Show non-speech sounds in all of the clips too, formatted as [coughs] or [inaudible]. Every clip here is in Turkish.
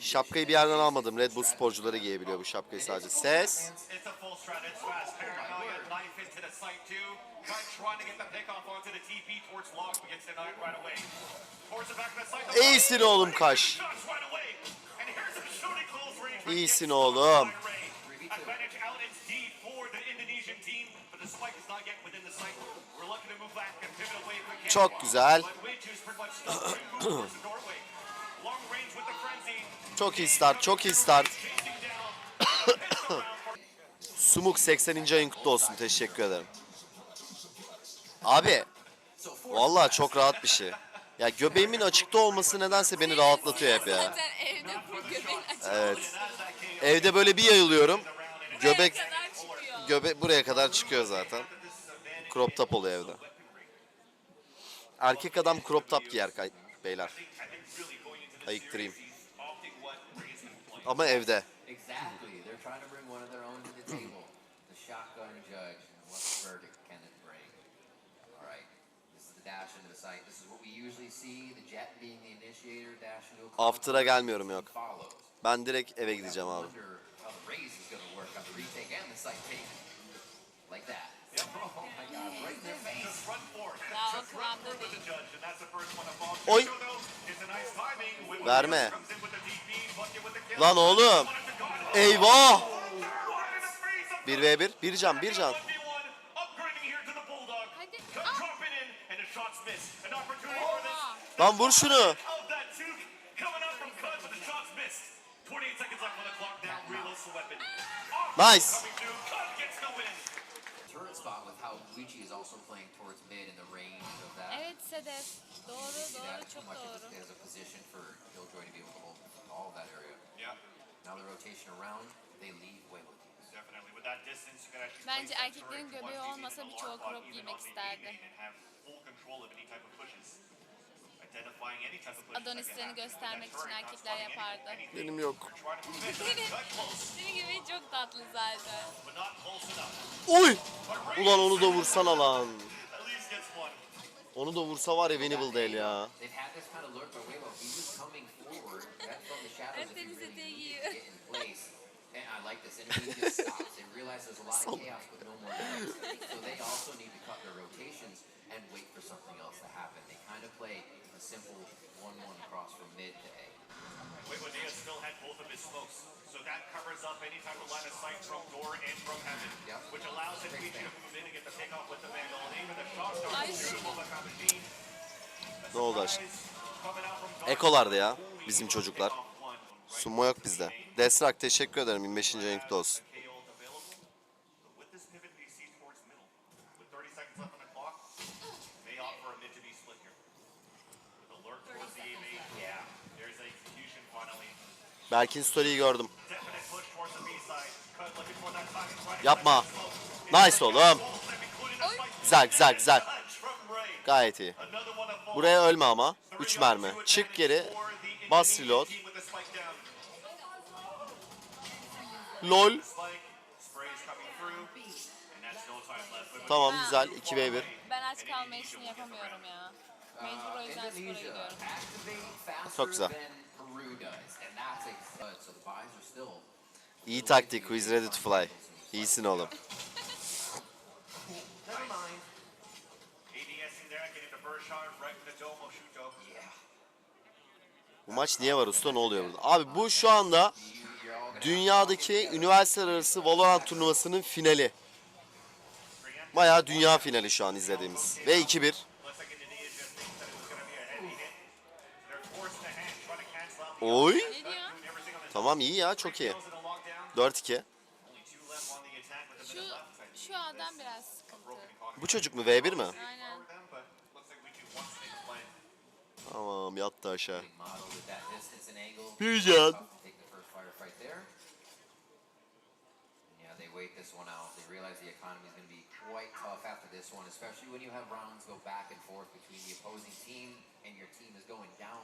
Şapkayı bir yerden almadım. Red Bull sporcuları giyebiliyor bu şapkayı sadece. Ses. İyisin oğlum Kaş. İyisin oğlum. Çok güzel. [clears throat] [clears throat] Çok iyi start, çok iyi start. [coughs] Sumuk 80. ayın kutlu olsun. Teşekkür ederim. Abi, vallahi çok rahat bir şey. Ya göbeğimin açıkta olması nedense beni rahatlatıyor hep ya. Zaten evde bu göbeğin açık. Evet. Evde böyle bir yayılıyorum. Göbek Buraya kadar çıkıyor. göbek buraya kadar çıkıyor zaten. Crop top oluyor evde. Erkek adam crop top giyer kay- beyler. Ayıktırayım. Ama evde. After'a gelmiyorum yok. Ben direkt eve gideceğim abi. Like that. Oy. Verme. Lan oğlum. Eyvah! Right in the face of 1v1. Bir can, bir can. 1v1, upgrading here to the Bulldog. Hadi. Cut drop it in, and the shots miss. An opportunity for this. Oha. Lan vur şunu. Of that juke coming out from Cut, but the shots missed. 28 seconds left on the clock. Down, reloads the weapon. Off Nice. Spot with how Luigi is also playing towards mid in the range of that. Evet Sedef. Doğru See doğru that too çok much doğru. as a position for Killjoy to be able to hold all of that area. Yeah, Now the rotation around, they leave way with these. definitely. With that distance, you can actually Bence place that erkeklerin turret göbeği once olmasa using the birçoğu alarm clock crop giymek isterdi. A-main and have full control of any type of pushes. Adonislerini göstermek için erkekler yapardı. Benim yok. Senin, gibi çok tatlı zaten. Uy! Ulan onu da vursana lan. Onu da vursa var ya winnable değil ya. Really eteği giyiyor. A simple 1-1 cross from mid to A. Wait, Diaz still had both of his smokes, so that covers up any type of line of sight from door and from heaven, Yep. which allows Enrique to move in and get the takeoff with the Vandal. And even the shot Ay. was beautiful by Kamajin. Ne oldu aşkım? Ekolardı ya bizim çocuklar. Sumo yok bizde. Desrak teşekkür ederim 25. ayın kutlu olsun. KO available. But with this pivot we see towards middle, with 30 seconds left on the clock, may opt for a mid to be split here. With a lurk towards the A main. Yeah, there's the execution finally. Berk'in story'yi gördüm. Definite push towards the B side. Cut looking for that timing right. Yapma. Nice oğlum. Güzel güzel güzel. Gayet iyi. Buraya ölme ama. 3 mermi. Çık geri. Bas reload. LOL. Tamam güzel. 2v1. Ben aç kalma işini yapamıyorum ya. Mecbur o yüzden spora Indonesia gidiyorum. activate faster Çok güzel. İyi taktik. Who is ready to fly? İyisin oğlum. [laughs] Yeah. Bu maç niye var usta? Ne oluyor burada? Abi bu şu anda dünyadaki üniversiteler arası Valorant turnuvasının finali. Bayağı dünya finali şu an izlediğimiz. Ve 2-1. Looks like Indonesia thinks that it was going to be a heavy hit. They're forcing the hand, trying to cancel out the Oy. Tamam iyi ya çok iyi. kills in a lockdown. 4-2. Only two left on the attack with a Şu, şu adam biraz sıkıntı. Bu çocuk mu? V1 mi? Aynen. Tamam yattı aşağı. Wait this one out. They realize the economy is going to be quite tough after this one, especially when you have rounds go back and forth between the opposing team and your team is going down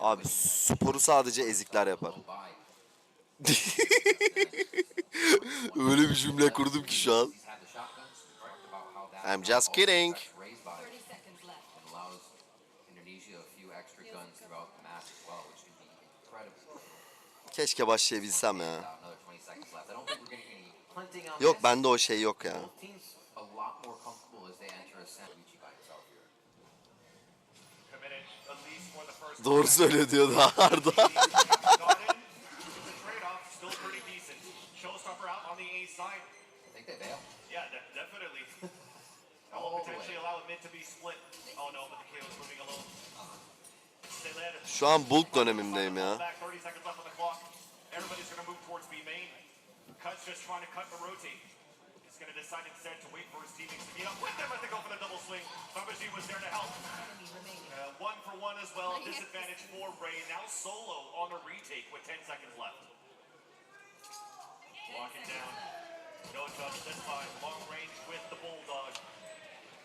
Abi sporu sadece ezikler yapar. [laughs] Öyle bir cümle kurdum ki şu an. I'm just kidding. affects raise buy and allows Indonesia a few extra guns throughout the Keşke başlayabilsem ya. Another 20 seconds left. I don't think we're getting any punting on Yok bende o şey yok ya. Doğru söylüyor diyordu Arda. Şu an bulk dönemimdeyim ya. Back 30 seconds left on the clock. Everybody's going move towards B main. Cut's just trying to cut and rotate. He's going to decide instead to wait for his teammates to meet up with them as they go for the double swing. Babaji was there to help. Uh, one for one as well. [laughs] Disadvantage for Ray. Now solo on the retake with 10 seconds left. Locking down. No judge this time. Long range with the Bulldog.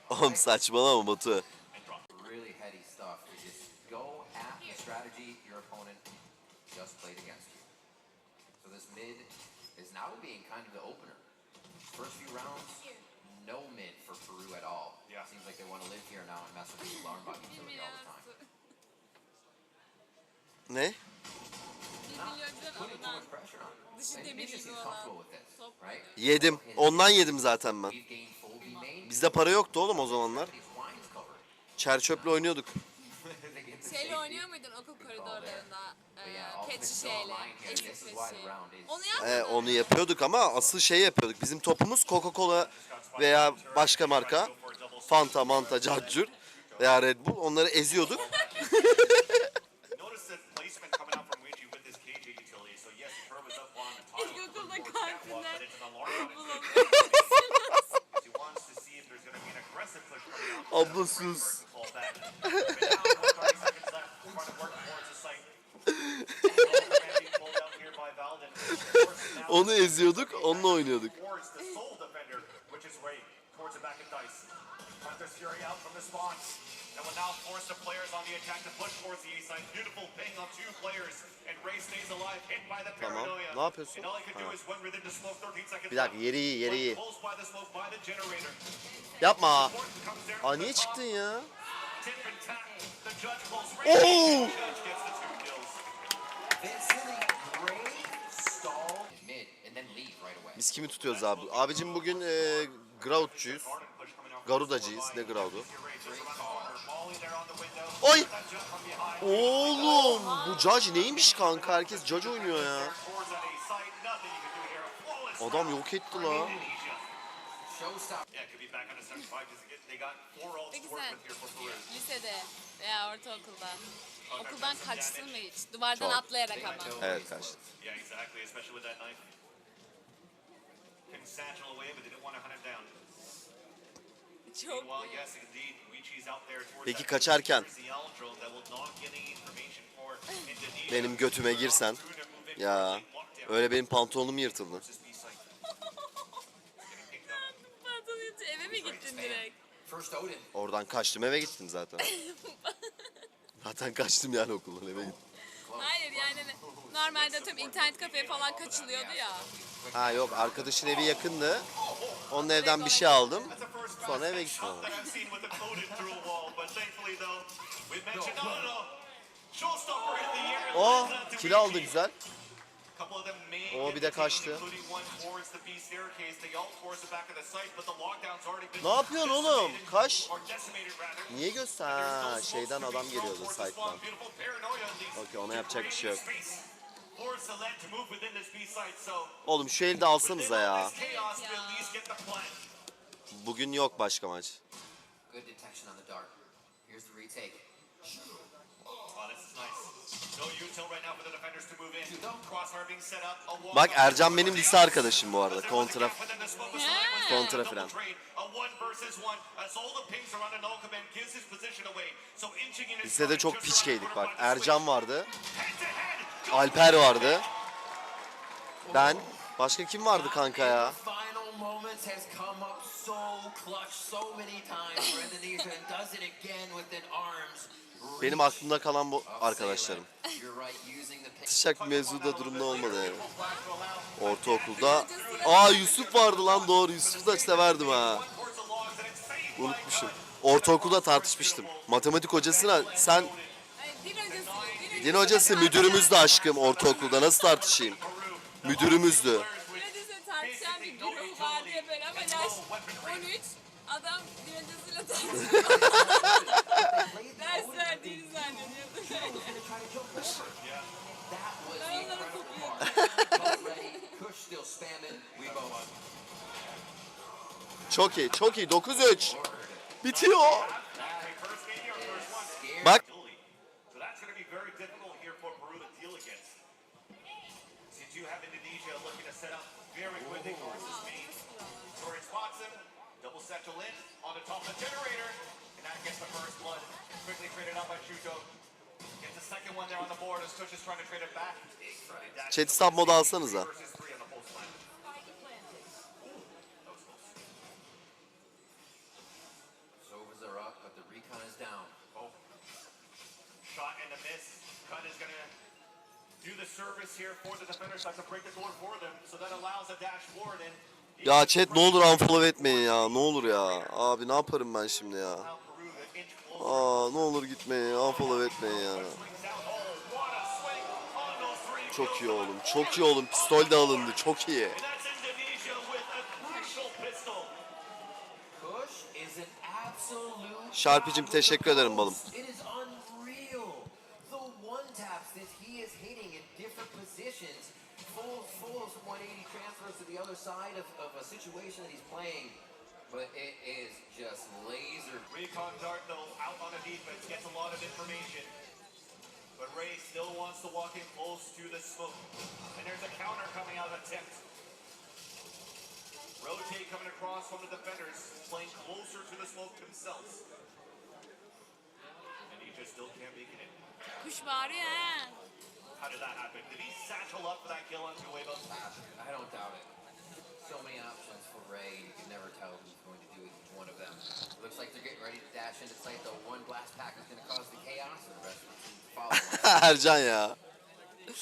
Oğlum saçmalama Batu. And drop. Really heady stuff. You just go at the strategy your opponent just played against you. So this mid is now being kind of the opener. First few rounds, no mid for Peru at all. Yeah. Seems like they want to live here now and mess with the alarm button utility all the time. Ne? Dışı demir gibi olan top. Yedim. Ondan yedim zaten ben. Bizde para yoktu oğlum o zamanlar. These wines covered. Çer çöple oynuyorduk. Şeyle oynuyor muydun okul koridorlarında? Ee, pet şişeyle. pet is Onu Ee, yapmadın. onu yapıyorduk ama asıl şey yapıyorduk. Bizim topumuz Coca-Cola veya başka marka. Fanta, Manta, Cacur veya Red Bull. Onları eziyorduk. [laughs] Notice the placement coming out from Luigi with this KJ utility. So yes, the curve is up on the tile. İlkokulda towards catwalk, kantinden but it's an alarm on it. He wants to see if there's going to be an aggressive push coming out. Abla sus. Fall back. But now, alive, hit by the Tamam. Ne yapıyorsun? Ha. is win within the smoke 13 seconds Bir dakika yeri iyi, yeri iyi. Yapma. Aa niye çıktın ya? Tip Biz kimi tutuyoruz abi? Abicim bugün e, out. Garudacıyız. Ne window. Oy! Oğlum bu Judge neymiş kanka? Herkes Judge oynuyor ya. Adam yok etti la. Indonesia. Showstopper. Yeah, could be back on the 75 because again, they got four ults Peki sen lisede veya ortaokulda okuldan kaçtın mı hiç? Duvardan Çok. atlayarak ama. Evet kaçtı. Yeah, exactly, especially with that knife. Couldn't satchel away, but they didn't want to hunt him down. Çok Peki kaçarken? Benim götüme girsen. Ya öyle benim pantolonum yırtıldı. Eve mi gittin direkt? Oradan kaçtım eve gittim zaten. [laughs] Zaten kaçtım yani okuldan eve gittim. Hayır yani normalde tüm internet kafeye falan kaçılıyordu ya. Ha yok arkadaşın evi yakındı. Onun evden bir şey aldım. Sonra eve gittim ama. on kill aldı güzel. Get bir de kaçtı. Ne yapıyorsun oğlum? Kaç. Niye göster? Ha, şeyden adam geliyordu site'dan. Okey ona yapacak bir şey yok. Oğlum şu elde alsanıza ya. Bugün yok başka maç. Oh, Bak. Ercan benim lise arkadaşım bu arada. Kontra Kontra falan. Lisede çok piçkeydik bak. Ercan vardı. Alper vardı. Ben. Başka kim vardı kanka ya? Benim aklımda kalan bu arkadaşlarım. Sıçak mevzuda durumda olmadı yani. Ortaokulda. Aa Yusuf vardı lan doğru. Yusuf'u da severdim ha. Unutmuşum. Ortaokulda tartışmıştım. Matematik hocasına sen Ay, bir öncesi, bir Din hocası müdürümüzdü aşkım ortaokulda. Nasıl tartışayım? Müdürümüzdü. Pilates'e tartışan bir güruh var diye böyle ama yaş 13. Adam Pilates'le tartışıyor. [laughs] Ders verdiğini zannediyordu böyle. Ben onları Çok iyi, çok iyi. 9-3. Bitiyor. Set up very quickly versus Spain. Torres spots him, double satchel in, on the top of the generator, and that gets the first blood. Quickly traded out by Shuto. Gets the second one there on the board as Tush is trying to trade it back. chat stop modu alsanıza. Versus three on the pulse line. Sovers are up, but the recon is down. Oh. Shot and a miss. Cut is gonna Ya chat ne olur unfollow etmeyin ya. Ne olur ya. Abi ne yaparım ben şimdi ya. Aa ne olur gitmeyin. Unfollow etmeyin ya. Çok iyi oğlum. Çok iyi oğlum. Pistol de alındı. Çok iyi. Şarpıcım teşekkür ederim balım. Positions, full full 180 transfers to the other side of, of a situation that he's playing, but it is just laser. Recon Dart, though, out on a defense, gets a lot of information. But Ray still wants to walk in close to the smoke. And there's a counter coming out of attempt. Rotate coming across from the defenders, playing closer to the smoke themselves. And he just still can't make it in. Kuş bağırıyor ha. How did that happen? Did he satchel up for that kill on Nuevo? I don't doubt it. So many options for Ray, you can never tell who's going to do each one of them. Looks like they're getting ready to dash into sight, though. One blast pack is going to cause the chaos, and the rest of the team to follow. [laughs] Ercan ya. İt.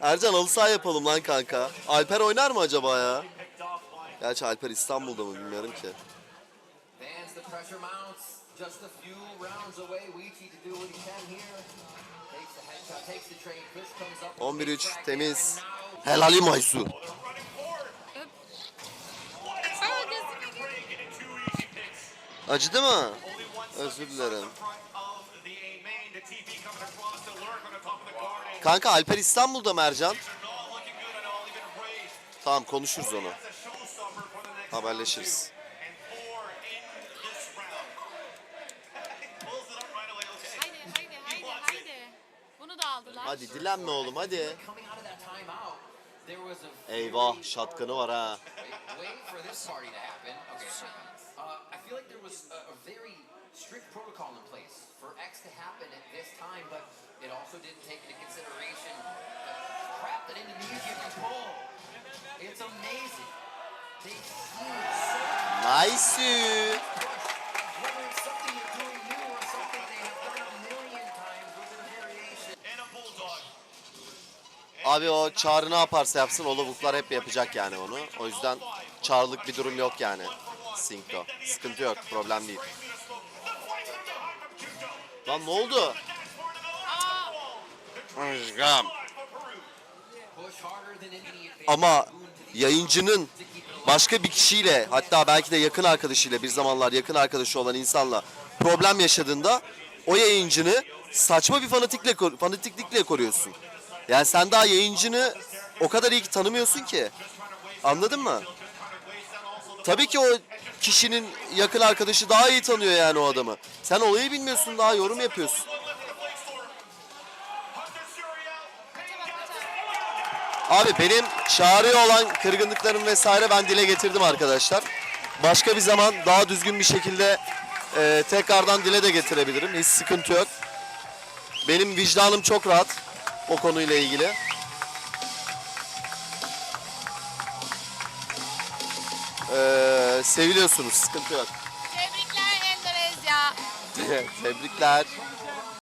Ercan halı saha yapalım lan kanka. Alper oynar mı acaba ya? Gerçi Alper İstanbul'da mı bilmiyorum ki. Fans, the pressure mounts. Just a few rounds away. Weechi to do what he can here. Takes the headshot, takes the trade. Chris comes up. with a 11-3 big frag there, temiz. Helali Maysu. Oh, they're running forward. Öp. What is Aa, going on gözüme with Bunu da aldılar. Hadi dilenme oğlum hadi. Eyvah şatkanı var ha. Strict protocol in place for X to happen at this time, but it also didn't take into consideration the crap that Indonesia can pull. It's amazing. They Nice. Abi o Çağrı ne yaparsa yapsın o lavuklar hep yapacak yani onu. O yüzden Çağrılık bir durum yok yani. Sync'to. Sıkıntı yok. Problem değil. Lan ne oldu? Advantage. Ama yayıncının başka bir kişiyle hatta belki de yakın arkadaşıyla bir zamanlar yakın arkadaşı olan insanla problem yaşadığında o yayıncını saçma bir fanatikle fanatiklikle koruyorsun. Yani sen daha yayıncını o kadar iyi ki tanımıyorsun ki. Anladın mı? Tabii ki o kişinin yakın arkadaşı daha iyi tanıyor yani o adamı. Sen olayı bilmiyorsun daha yorum yapıyorsun. Abi benim çağrıya olan kırgınlıklarım vesaire ben dile getirdim arkadaşlar. Başka bir zaman daha düzgün bir şekilde e, tekrardan dile de getirebilirim. Hiç sıkıntı yok. Benim vicdanım çok rahat o konuyla ilgili. Ee, seviliyorsunuz, sıkıntı yok. Tebrikler Endonezya. [laughs] Tebrikler.